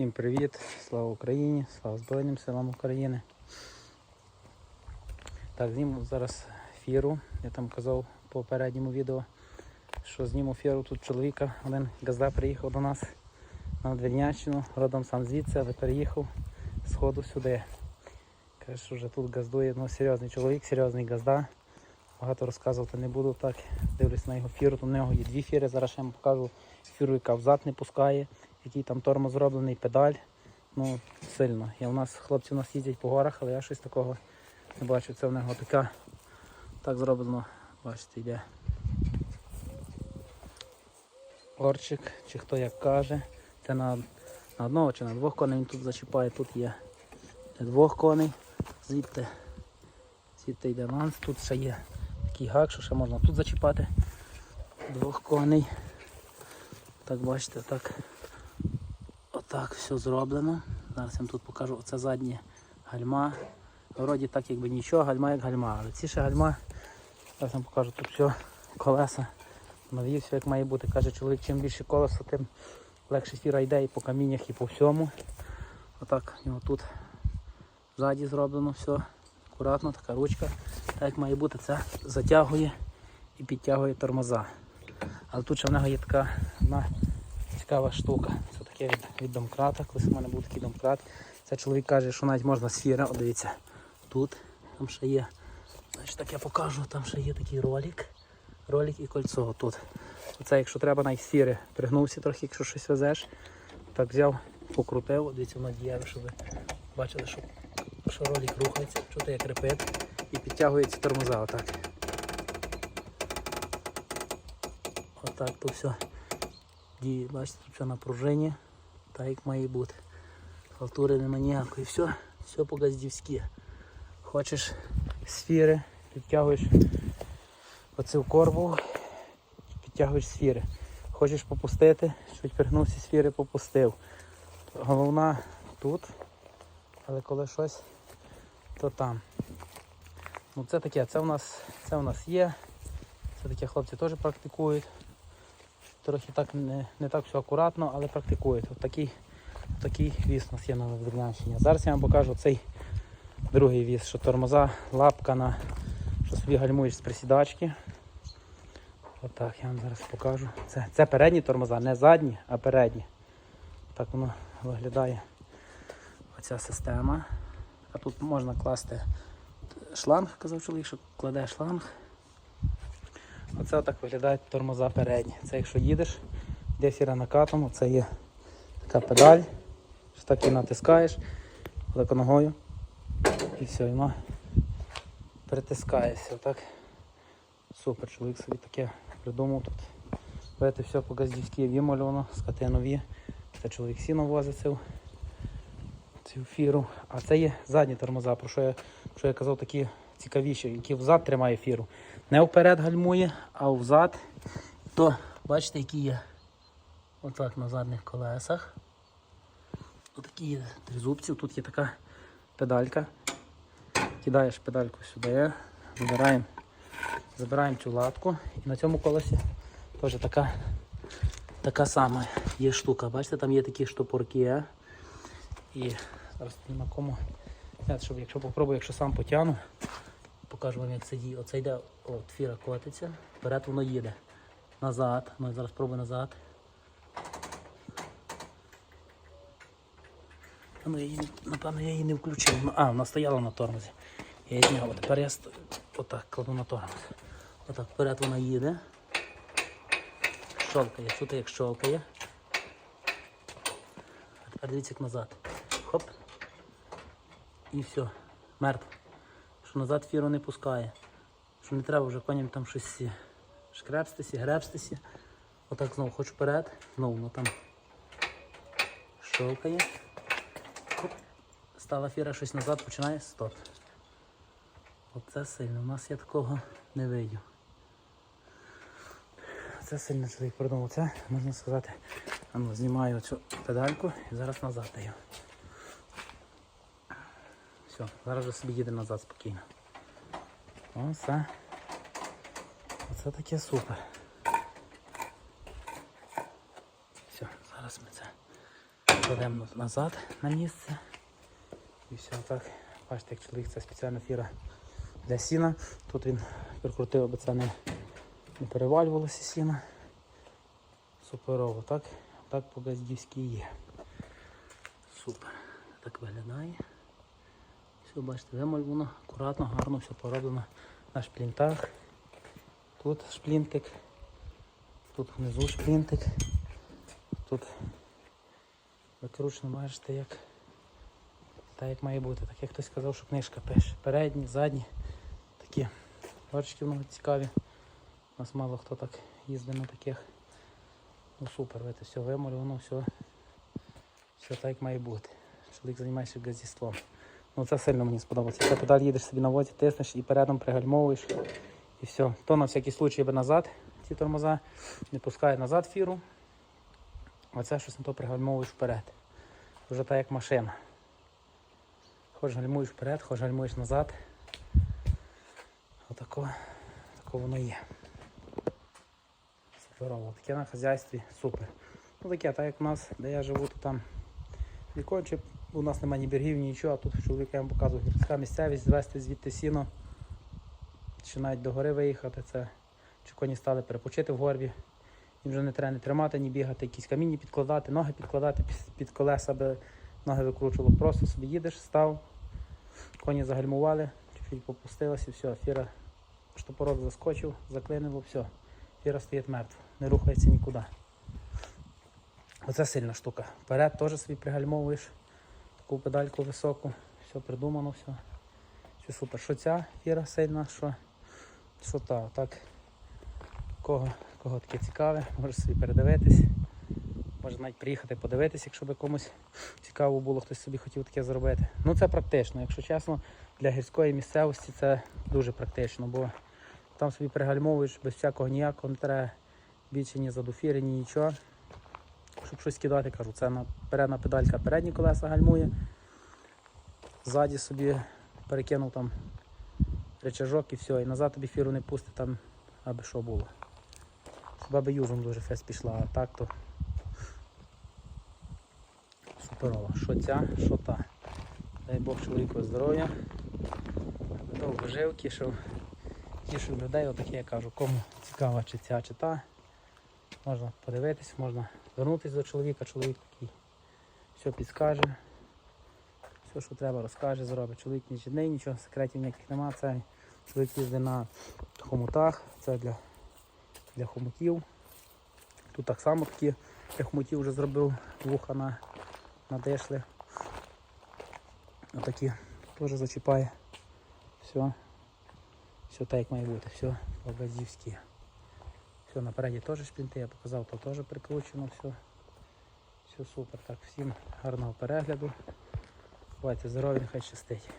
Всім привіт! Слава Україні! Слава Збройним силам України. Так, зніму зараз фіру. Я там казав в попередньому відео, що зніму фіру тут чоловіка. Один газда приїхав до нас на Двірняччину, родом сам звідси, але переїхав з ходу сюди. Каже, що вже тут газдує ну, серйозний чоловік, серйозний газда. Багато розказувати не буду так. Дивлюсь на його фіру. Тут у нього є дві фіри. Зараз я вам покажу фіру, яка взад не пускає, який там тормоз зроблений, педаль. Ну, сильно. І у нас хлопці у нас їздять по горах, але я щось такого не бачу. Це в нього така так зроблено, бачите, йде. Орчик, чи хто як каже. Це на, на одного чи на двох коней він тут зачіпає, тут є двох коней. Звідти, звідти йде ланц, тут ще є такий гак, що ще можна тут зачіпати. Двох коней. Так бачите, так. Отак все зроблено. Зараз я вам тут покажу оце заднє гальма. Вроді так якби нічого, гальма як гальма. Але ці ще гальма, зараз вам покажу тут все, колеса. Нові, все як має бути. Каже чоловік, чим більше колеса, тим легше фіра йде і по каміннях, і по всьому. Отак у нього тут ззаді зроблено все. Акуратно, така ручка. Так як має бути, це затягує і підтягує тормоза. Але тут ще в нього є така одна цікава штука. Таке від, від домкрата. Колись у мене був такий домкрат. Це чоловік каже, що навіть можна сфіра, О, дивіться, тут там ще є. Значить, так я покажу, там ще є такий ролик. Ролик і кольцо тут. Оце, якщо треба навіть сфіри, пригнувся трохи, якщо щось везеш. Так взяв, покрутив, дивіться, воно дієве, щоб ви бачили, що, що ролик рухається, чути як репит і підтягується тормоза отак. Отак то все бачите, тут все на пружині, так як має бути. Халтури нема ніякої. Все, все по-газдівськи. Хочеш сфіри, підтягуєш оцю корбу, підтягуєш сфіри. Хочеш попустити, чуть пригнувся сфіри, попустив. Головна тут, але коли щось, то там. Ну це таке, це у нас, це у нас є. Це таке хлопці теж практикують. Трохи так не, не так все акуратно, але практикують. От такий, такий віз у нас є на Вернянщині. Зараз я вам покажу цей другий віз, що тормоза, лапка на що собі гальмуєш з присідачки. Отак я вам зараз покажу. Це, це передні тормоза, не задні, а передні. Так воно виглядає оця система. А тут можна класти шланг, казав чоловік, що кладе шланг. Оце отак виглядають тормоза передні. Це якщо їдеш, де фіра накатом, це є така педаль, що так і натискаєш отак ногою. І все, і воно перетискається. Отак. Супер, чоловік собі таке придумав тут. Бачите, все по газдівськи вимальовано, скати нові. Це чоловік сіно возить цю, цю фіру. А це є задні тормоза, про що я, що я казав, такі цікавіші, які взад тримає фіру. Не вперед гальмує, а взад. То бачите, які є отак на задніх колесах. Отакі є тризубці. Тут є така педалька. Кидаєш педальку сюди, забираємо, забираємо цю латку і на цьому колесі теж така, така сама є штука. Бачите, там є такі штопорки. І зараз на кому. Щоб, якщо попробую, якщо сам потягну, покажу вам, як це діє. Оце йде, от фіра котиться, вперед воно їде. Назад. Я зараз пробую назад. Ну, я її, напевно, я її не включив. Ну, а, вона стояла на тормозі. Я її зняв. Тепер я ст... отак кладу на тормоз. Отак вперед вона їде. Щолкає, чути як щолкає. А тепер дивіться як назад. Хоп. І все. Мертво. Що назад фіру не пускає. Що не треба вже коням там щось шкрепстися, гребстися. Отак знову хочу вперед. Знову воно там щолкає. Хоп. Стала фіра щось назад, починає стоп. Оце сильно. У нас я такого не видів. Це сильно чоловік придумав. Це можна сказати. Ну, знімаю цю педальку і зараз назад даю. Все, зараз вже собі їде назад спокійно. Оце. Оце таке супер. Все, зараз ми це Кладемо назад на місце. І все так. Бачите, як чоловік це спеціальна фіра для сіна. Тут він прикрутив, аби це не, не перевалювалося сіно. Суперово, так? Так по газдівськи є. Супер. Так виглядає. Все, бачите, вималювано, акуратно, гарно все пороблено на шплінтах. Тут шплінтик, тут внизу шплінтик, тут викручено, бачите, як, так як має бути. Так як хтось сказав, що книжка пише. Передні, задні, такі бачите, воно цікаві. У нас мало хто так їздить на таких. Ну супер, це все вималювано, все, все так як має бути. Чоловік займається газдівством. Ну це сильно мені сподобалося. Це педаль їдеш собі на возі, тиснеш і передом пригальмовуєш. І все. То на всякий случай би назад ці тормоза не пускає назад фіру. А це щось на то пригальмовуєш вперед. Вже так як машина. Хоч гальмуєш вперед, хоч гальмуєш назад. Отако, тако воно є. Суперово. Таке на хазяйстві супер. Ну таке, так як у нас, де я живу, то там віконче, у нас немає ні берегів, ні нічого, а тут чоловік я вам показував гірська місцевість, звести звідти сіно, чи навіть до гори виїхати, це чи коні стали перепочити в горбі. Їм вже не треба не тримати, ні бігати, якісь камінні підкладати, ноги підкладати під, колеса, аби ноги викручувало. Просто собі їдеш, став, коні загальмували, чуть-чуть попустилося, все, фіра штопорок заскочив, заклинило, все. Фіра стоїть мертва, не рухається нікуди. Оце сильна штука. Вперед теж собі пригальмовуєш таку педальку високу, все придумано, все. Все супер. Що ця фіра сильна, що, що та, так. Кого, кого таке цікаве, може собі передивитись. Може навіть приїхати подивитись, якщо би комусь цікаво було, хтось собі хотів таке зробити. Ну це практично, якщо чесно, для гірської місцевості це дуже практично, бо там собі пригальмовуєш без всякого ніякого, не треба більше ні задуфіри, ні нічого. Щоб щось кидати, кажу, це передна педалька передні колеса гальмує. Ззаді собі перекинув там речажок і все, і назад тобі фіру не пустить там, аби що було. Хіба би южом дуже фест пішла, а так то суперова. Що ця, що та. Дай Бог чоловіку здоров'я. Довго жив, тішив, тішив людей, отаке я кажу, кому цікава чи ця, чи та. Можна подивитись, можна звернутися до чоловіка, чоловік такий все підскаже, все, що треба, розкаже, зробить. Чоловік ні жодний, нічого, секретів ніяких нема. Це чоловік їздить на хомутах, це для, для хомутів. Тут так само такі для хомутів вже зробив вуха на, на дешли. Отакі теж зачіпає. Все. Все так як має бути, все по-газівськи. Все, напереді теж шпінти, я показав, то теж прикручено, все. Все супер. Так, всім гарного перегляду. Бувайте здорові, нехай щастить.